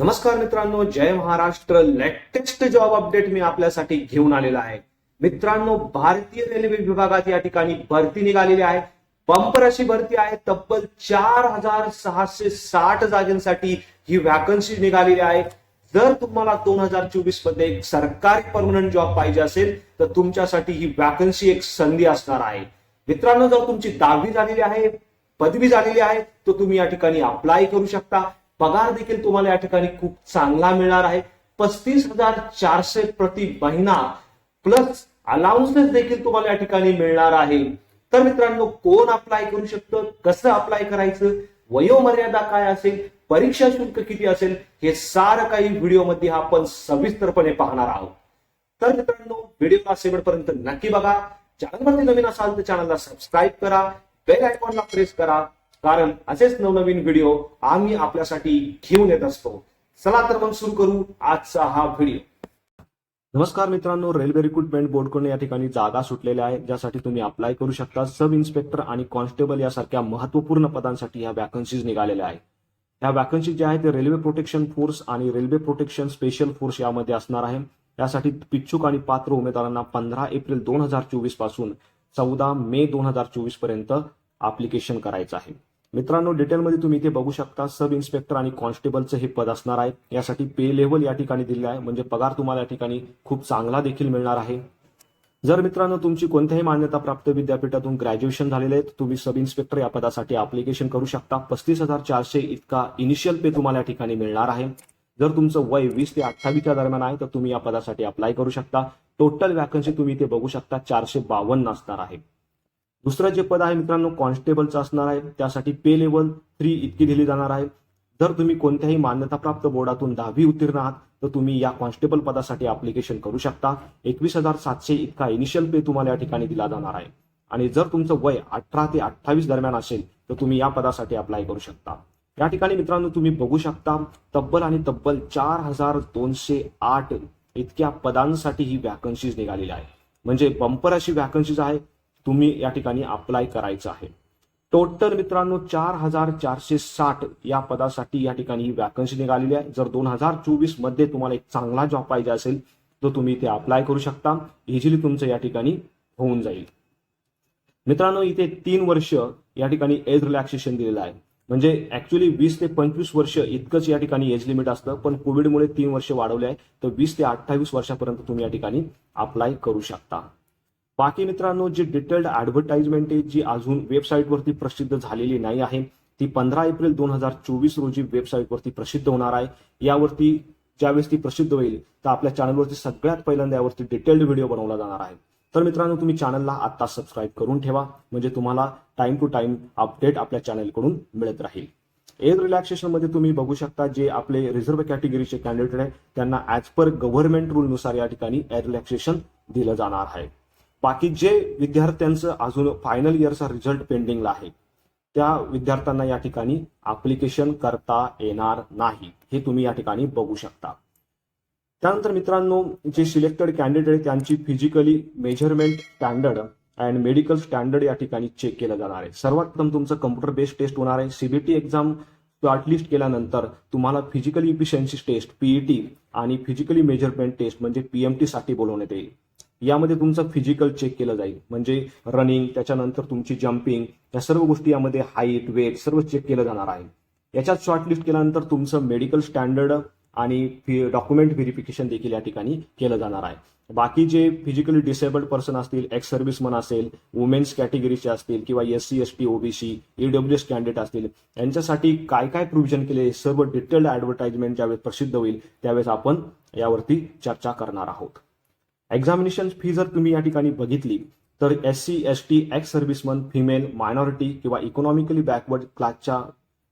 नमस्कार मित्रांनो जय महाराष्ट्र. लेटेस्ट जॉब अपडेट मी आपल्यासाठी घेऊन आलेला आहे. मित्रांनो भारतीय रेल्वे विभागात या ठिकाणी भरती निघालेली आहे. बंपर अशी भरती आहे. तब्बल चार हजार सहाशे साठ जागेसाठी ही वॅकन्सी निघालेली आहे. जर तुम्हाला दोन हजार चोवीसमध्ये एक सरकारी परमनंट जॉब पाहिजे असेल तर तुमच्यासाठी ही व्हॅकन्सी एक संधी असणार आहे. मित्रांनो जर तुमची दहावी झालेली आहे पदवी झालेली आहे तर तुम्ही या ठिकाणी अप्लाय करू शकता. पगार देखील तुम्हाला या ठिकाणी खूप चांगला मिळणार आहे. पस्तीस हजार चारशे प्रति महिना प्लस अलाउन्सेस देखील तुम्हाला या ठिकाणी मिळणार आहे. तर मित्रांनो कोण अप्लाय करू शकतं? कसं अप्लाय करायचं? वयोमर्यादा काय असेल? परीक्षा शुल्क किती असेल? हे सारं काही व्हिडिओमध्ये आपण सविस्तरपणे पाहणार आहोत. तर मित्रांनो व्हिडिओला शेवटपर्यंत नक्की बघा. चॅनलवरती नवीन असाल तर चॅनलला सबस्क्राईब करा. बेल आयकॉनला प्रेस करा. कारण असेच नवनवीन व्हिडिओ आम्ही आपल्यासाठी घेऊन येत असतो. चला तर मग सुरू करू आजचा हा व्हिडिओ नमस्कार मित्रांनो रेल्वे रिक्रुटमेंट बोर्डकडून या ठिकाणी जागा सुटलेल्या आहेत ज्यासाठी तुम्ही अप्लाय करू शकता. सब इन्स्पेक्टर आणि कॉन्स्टेबल यासारख्या महत्त्वपूर्ण पदांसाठी ह्या वॅकन्सीज निघालेल्या आहेत. ह्या वॅकन्सी ज्या आहेत ते रेल्वे प्रोटेक्शन फोर्स आणि रेल्वे प्रोटेक्शन स्पेशल फोर्स यामध्ये असणार आहे. यासाठी पिच्छुक आणि पात्र उमेदवारांना पंधरा एप्रिल दोन हजार चोवीसपासून चौदा मे दोन हजार चोवीसपर्यंत अप्लिकेशन करायचं आहे. मित्रांनो डिटेलमध्ये तुम्ही इथे बघू शकता सब इन्स्पेक्टर आणि कॉन्स्टेबलचं हे पद असणार आहे. यासाठी पे लेवल या ठिकाणी दिले आहे. म्हणजे पगार तुम्हाला या ठिकाणी खूप चांगला देखील मिळणार आहे. जर मित्रांनो तुमची कोणत्याही मान्यता प्राप्त विद्यापीठातून ग्रॅज्युएशन झालेले आहे तुम्ही सब इन्स्पेक्टर या पदासाठी अप्लिकेशन करू शकता. पस्तीस हजार चारशे इतका इनिशियल पे तुम्हाला या ठिकाणी मिळणार आहे. जर तुमचं वय वीस ते अठ्ठावीसच्या दरम्यान आहे तर तुम्ही या पदासाठी अप्लाय करू शकता. टोटल वॅकन्सी तुम्ही इथे बघू शकता चारशे बावन्न असणार आहे. दुसरं जे पद आहे मित्रांनो कॉन्स्टेबलचं असणार आहे. त्यासाठी पे लेवल थ्री इतकी दिली जाणार आहे. जर तुम्ही कोणत्याही मान्यताप्राप्त बोर्डातून दहावी उत्तीर्ण आहात तर तुम्ही या कॉन्स्टेबल पदासाठी अप्लिकेशन करू शकता. एकवीस हजार सातशे इतका इनिशियल पे तुम्हाला या ठिकाणी दिला जाणार आहे. आणि जर तुमचं वय अठरा ते अठ्ठावीस दरम्यान असेल तर तुम्ही या पदासाठी अप्लाय करू शकता. या ठिकाणी मित्रांनो तुम्ही बघू शकता तब्बल आणि तब्बल चार हजार दोनशे आठ इतक्या पदांसाठी ही वॅकन्सीज निघालेली म्हणजे आहे म्हणजे बंपर अशी वॅकन्सीज आहे तुम्ही या ठिकाणी अप्लाय करायचं आहे. टोटल मित्रांनो चार हजार चारशे साठ या पदासाठी या ठिकाणी ही वॅकन्सी निघालेली आहे. जर दोन हजार चोवीसमध्ये तुम्हाला एक चांगला जॉब पाहिजे असेल तर तुम्ही इथे अप्लाय करू शकता. इझिली तुमचं या ठिकाणी होऊन जाईल. मित्रांनो इथे तीन वर्ष या ठिकाणी एज रिलॅक्सेशन दिलेलं आहे. म्हणजे ऍक्च्युली वीस ते पंचवीस वर्ष इतकंच या ठिकाणी एज लिमिट असतं पण कोविडमुळे तीन वर्ष वाढवले आहे तर वीस ते अठ्ठावीस वर्षापर्यंत तुम्ही या ठिकाणी अप्लाय करू शकता. बाकी मित्रांनो जी डिटेल्ड ऍडव्हर्टाइजमेंट आहे जी अजून वेबसाईटवरती प्रसिद्ध झालेली नाही आहे ती पंधरा एप्रिल दोन हजार चोवीस रोजी वेबसाईटवरती प्रसिद्ध होणार आहे. यावरती ज्यावेळेस ती प्रसिद्ध होईल तर आपल्या चॅनलवरती सगळ्यात पहिल्यांदा यावरती डिटेल्ड व्हिडिओ बनवला जाणार आहे. तर मित्रांनो तुम्ही चॅनलला आता सबस्क्राईब करून ठेवा म्हणजे तुम्हाला टाइम टू टाइम अपडेट आपल्या चॅनलकडून मिळत राहील. एज रिलॅक्सेशनमध्ये तुम्ही बघू शकता जे आपले रिझर्व्ह कॅटेगरीचे कॅन्डिडेट आहे त्यांना ऍज पर गव्हर्नमेंट रूलनुसार या ठिकाणी एअर रिलॅक्सेशन दिलं जाणार आहे. बाकी जे विद्यार्थ्यांचं अजून फायनल इयरचा रिझल्ट पेंडिंगला आहे त्या विद्यार्थ्यांना या ठिकाणी अप्लिकेशन करता येणार नाही हे तुम्ही या ठिकाणी बघू शकता. त्यानंतर मित्रांनो जे सिलेक्टेड कॅन्डिडेट आहे त्यांची physically measurement standard and medical standard या ठिकाणी चेक केलं जाणार आहे. सर्वात प्रथम तुमचं कम्प्युटर बेस्ड टेस्ट होणार आहे. सीबीटी एक्झाम शॉर्टलिस्ट केल्यानंतर तुम्हाला फिजिकल इफिशियन्सी टेस्ट पीईटी आणि फिजिकली मेजरमेंट टेस्ट म्हणजे पीएमटी साठी बोलवण्यात येईल. यामध्ये तुमचं फिजिकल चेक केलं जाईल. म्हणजे रनिंग त्याच्यानंतर तुमची जम्पिंग या सर्व गोष्टी यामध्ये हाईट वेट सर्व चेक केलं जाणार आहे. याच्यात शॉर्टलिस्ट केल्यानंतर तुमचं मेडिकल स्टँडर्ड आणि डॉक्युमेंट व्हेरिफिकेशन देखील या ठिकाणी केलं जाणार आहे. बाकी जे फिजिकली डिसेबल्ड पर्सन असतील एक्स सर्व्हिसमन असेल वुमेन्स कॅटेगरीचे असतील किंवा S C S T OBC EW S candidate असतील यांच्यासाठी काय काय प्रोव्हिजन केले सर्व डिटेल्ड ऍडव्हर्टाइजमेंट ज्यावेळेस प्रसिद्ध होईल त्यावेळेस आपण यावरती चर्चा करणार आहोत. एक्झामिनेशन फी जर तुम्ही या ठिकाणी बघितली तर S C S T ex serviceman female minority किंवा इकॉनॉमिकली बॅकवर्ड क्लासच्या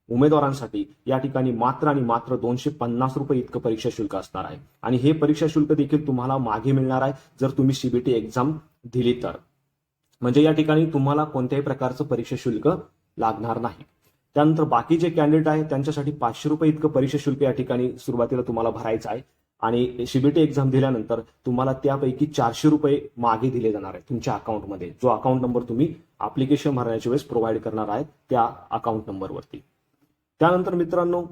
उमेदवारांसाठी या ठिकाणी मात्र आणि मात्र दोनशे पन्नास रुपये इतकं परीक्षा शुल्क असणार आहे. आणि हे परीक्षा शुल्क देखील तुम्हाला मागे मिळणार आहे जर तुम्ही सीबीटी एक्झाम दिली तर. म्हणजे या ठिकाणी तुम्हाला कोणत्याही प्रकारचं परीक्षा शुल्क लागणार नाही. त्यानंतर बाकी जे कॅन्डिडेट आहे त्यांच्यासाठी पाचशे रुपये इतकं परीक्षा शुल्क या ठिकाणी सुरुवातीला तुम्हाला भरायचं आहे. आणि सीबीटी एक्झाम दिल्यानंतर तुम्हाला त्यापैकी चारशे रुपये मागे दिले जाणार आहे तुमच्या अकाउंटमध्ये जो अकाउंट नंबर तुम्ही अप्लिकेशन भरण्याच्या वेळेस प्रोव्हाइड करणार आहे त्या अकाउंट नंबरवरती त्यानंतर मित्रांनो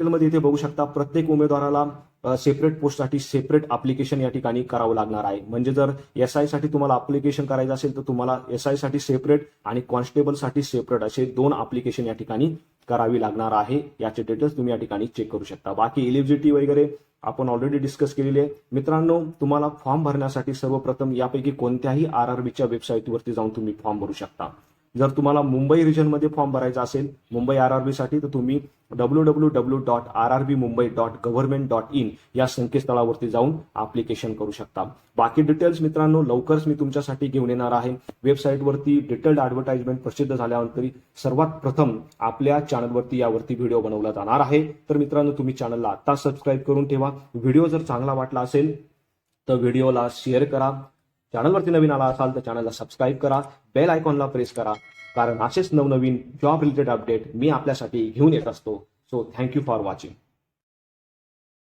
मध्ये इथे बघू शकता प्रत्येक उमेदवाराला सेपरेट पोस्टसाठी सेपरेट अप्लिकेशन या ठिकाणी करावं लागणार आहे. म्हणजे जर एस आयसाठी तुम्हाला अप्लिकेशन करायचं असेल तर तुम्हाला एस आयसाठी सेपरेट आणि कॉन्स्टेबलसाठी सेपरेट असे दोन अप्लिकेशन या ठिकाणी करावी लागणार आहे. याचे डिटेल्स तुम्ही या ठिकाणी चेक करू शकता. बाकी इलिजिबिलिटी वगैरे आपण ऑलरेडी डिस्कस केलेली आहे. मित्रांनो तुम्हाला फॉर्म भरण्यासाठी सर्वप्रथम यापैकी कोणत्याही आर आर बीच्या वेबसाईटवरती जाऊन तुम्ही फॉर्म भरू शकता. जर तुम्हाला मुंबई रिजनमध्ये फॉर्म भरायचा असेल मुंबई आर आर बी साठी तर तुम्ही W W W dot R R B Mumbai dot government dot in या संकेतस्थळावरती जाऊन अप्लिकेशन करू शकता. बाकी डिटेल्स मित्रांनो लवकरच मी तुमच्यासाठी घेऊन येणार आहे. वेबसाईटवरती डिटेल्ड ॲडव्हर्टाईजमेंट प्रसिद्ध झाल्यानंतर सर्वात प्रथम आपल्या चॅनलवरती यावरती व्हिडिओ बनवला जाणार आहे. तर मित्रांनो तुम्ही चॅनलला आत्ता सबस्क्राईब करून ठेवा. व्हिडिओ जर चांगला वाटला असेल तर व्हिडिओला शेअर करा. चॅनलवरती नवीन आला असाल तर चॅनलला सबस्क्राईब करा. बेल आयकॉनला प्रेस करा. कारण असेच नवनवीन जॉब रिलेटेड अपडेट मी आपल्यासाठी घेऊन येत असतो. So thank you for watching